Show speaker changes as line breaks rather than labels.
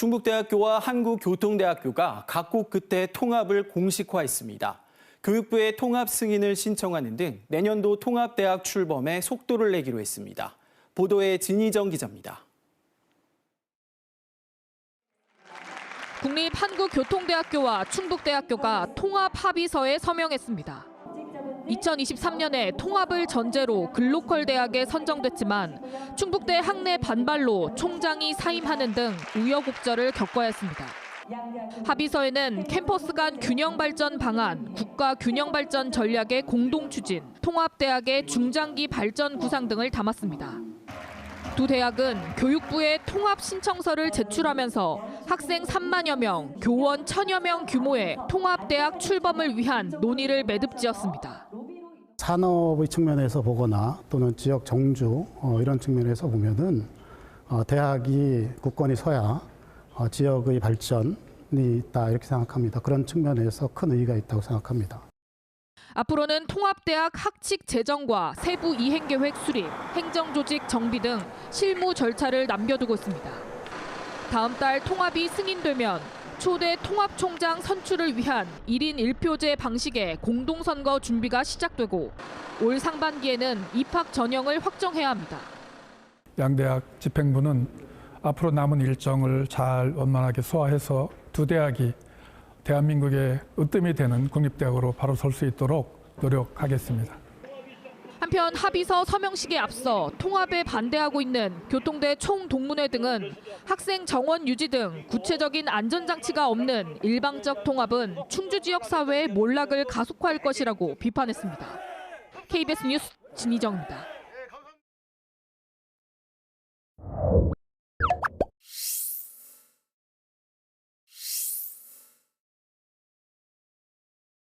충북대학교와 한국교통대학교가 각국 그때 통합을 공식화했습니다. 교육부에 통합 승인을 신청하는 등 내년도 통합대학 출범에 속도를 내기로 했습니다. 보도에 진희정 기자입니다.
국립한국교통대학교와 충북대학교가 통합 합의서에 서명했습니다. 2023년에 통합을 전제로 글로컬 대학에 선정됐지만 충북대 학내 반발로 총장이 사임하는 등 우여곡절을 겪어야 했습니다. 합의서에는 캠퍼스 간 균형 발전 방안, 국가 균형 발전 전략의 공동 추진, 통합대학의 중장기 발전 구상 등을 담았습니다. 두 대학은 교육부에 통합 신청서를 제출하면서 학생 3만여 명, 교원 1천여 명 규모의 통합대학 출범을 위한 논의를 매듭지었습니다.
산업의 측면에서 보거나 또는 지역 정주 어, 이런 측면에서 보면은 어, 대학이 국권이 서야 어, 지역의 발전이 있다 이렇게 생각합니다. 그런 측면에서 큰 의의가 있다고 생각합니다.
앞으로는 통합대학 학칙 제정과 세부 이행 계획 수립, 행정 조직 정비 등 실무 절차를 남겨두고 있습니다. 다음 달 통합이 승인되면 초대 통합총장 선출을 위한 1인 1표제 방식의 공동선거 준비가 시작되고 올 상반기에는 입학 전형을 확정해야 합니다.
양대학 집행부는 앞으로 남은 일정을 잘 원만하게 소화해서 두 대학이 대한민국의 으뜸이 되는 국립대학으로 바로 설 수 있도록 노력하겠습니다.
한편 합의서 서명식에 앞서 통합에 반대하고 있는 교통대 총동문회 등은 학생 정원 유지 등 구체적인 안전장치가 없는 일방적 통합은 충주 지역 사회의 몰락을 가속화할 것이라고 비판했습니다. KBS 뉴스 진희정입니다.